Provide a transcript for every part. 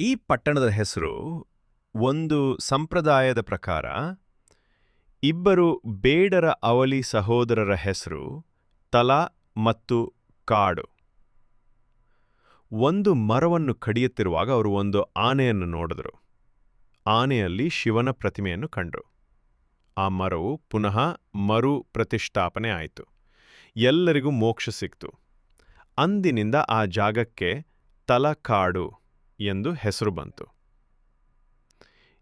ಈ ಪಟ್ಟಣದ ಹೆಸರು ಒಂದು ಸಂಪ್ರದಾಯದ ಪ್ರಕಾರ ಇಬ್ಬರು ಬೇಡರ ಅವಲಿ ಸಹೋದರರ ಹೆಸರು ತಲಾ ಮತ್ತು ಕಾಡು. ಒಂದು ಮರವನ್ನು ಕಡಿಯುತ್ತಿರುವಾಗ ಅವರು ಒಂದು ಆನೆಯನ್ನು ನೋಡಿದರು. ಆನೆಯಲ್ಲಿ ಶಿವನ ಪ್ರತಿಮೆಯನ್ನು ಕಂಡರು. ಆ ಮರವು ಪುನಃ ಮರು ಪ್ರತಿಷ್ಠಾಪನೆ ಆಯಿತು. ಎಲ್ಲರಿಗೂ ಮೋಕ್ಷ ಸಿಕ್ತು. ಅಂದಿನಿಂದ ಆ ಜಾಗಕ್ಕೆ ತಲಕಾಡು ಎಂದು ಹೆಸರು ಬಂತು.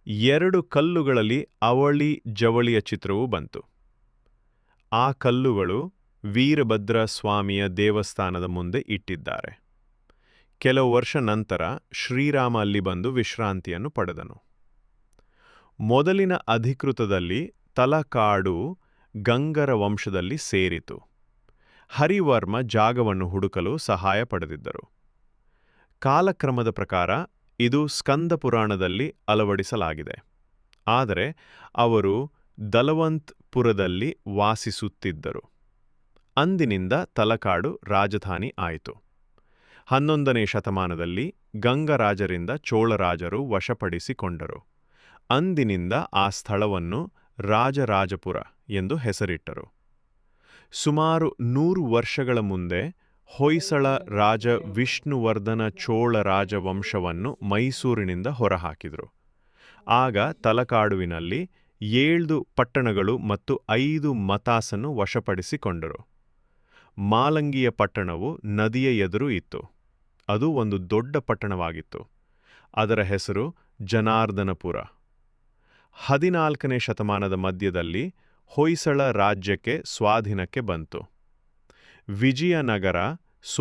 ಎರಡು ಕಲ್ಲುಗಳಲ್ಲಿ ಅವಳಿ ಜವಳಿಯ ಚಿತ್ರವೂ ಬಂತು. ಆ ಕಲ್ಲುಗಳು ವೀರಭದ್ರ ಸ್ವಾಮಿಯ ದೇವಸ್ಥಾನದ ಮುಂದೆ ಇಟ್ಟಿದ್ದಾರೆ. ಕೆಲವು ವರ್ಷ ನಂತರ ಶ್ರೀರಾಮ ಅಲ್ಲಿ ಬಂದು ವಿಶ್ರಾಂತಿಯನ್ನು ಪಡೆದನು. ಮೊದಲಿನ ಅಧಿಕೃತದಲ್ಲಿ ತಲಕಾಡು ಗಂಗರ ವಂಶದಲ್ಲಿ ಸೇರಿತು. ಹರಿವರ್ಮ ಜಾಗವನ್ನು ಹುಡುಕಲು ಸಹಾಯ ಪಡೆದಿದ್ದರು. ಕಾಲಕ್ರಮದ ಪ್ರಕಾರ ಇದು ಸ್ಕಂದ ಪುರಾಣದಲ್ಲಿ ಅಳವಡಿಸಲಾಗಿದೆ. ಆದರೆ ಅವರು ದಲವಂತ್ಪುರದಲ್ಲಿ ವಾಸಿಸುತ್ತಿದ್ದರು. ಅಂದಿನಿಂದ ತಲಕಾಡು ರಾಜಧಾನಿ ಆಯಿತು. ಹನ್ನೊಂದನೇ ಶತಮಾನದಲ್ಲಿ ಗಂಗರಾಜರಿಂದ ಚೋಳರಾಜರು ವಶಪಡಿಸಿಕೊಂಡರು. ಅಂದಿನಿಂದ ಆ ಸ್ಥಳವನ್ನು ರಾಜರಾಜಪುರ ಎಂದು ಹೆಸರಿಟ್ಟರು. ಸುಮಾರು ನೂರು ವರ್ಷಗಳ ಮುಂದೆ ಹೊಯ್ಸಳ ರಾಜ ವಿಷ್ಣುವರ್ಧನ ಚೋಳ ರಾಜವಂಶವನ್ನು ಮೈಸೂರಿನಿಂದ ಹೊರಹಾಕಿದರು. ಆಗ ತಲಕಾಡುವಿನಲ್ಲಿ ಏಳು ಪಟ್ಟಣಗಳು ಮತ್ತು ಐದು ಮತಾಸನ್ನು ವಶಪಡಿಸಿಕೊಂಡರು. ಮಾಲಂಗಿಯ ಪಟ್ಟಣವು ನದಿಯ ಎದುರು ಇತ್ತು. ಅದು ಒಂದು ದೊಡ್ಡ ಪಟ್ಟಣವಾಗಿತ್ತು. ಅದರ ಹೆಸರು ಜನಾರ್ದನಪುರ. ಹದಿನಾಲ್ಕನೇ ಶತಮಾನದ ಮಧ್ಯದಲ್ಲಿ ಹೊಯ್ಸಳ ರಾಜ್ಯಕ್ಕೆ ಸ್ವಾಧೀನಕ್ಕೆ ಬಂತು. ವಿಜಯನಗರ so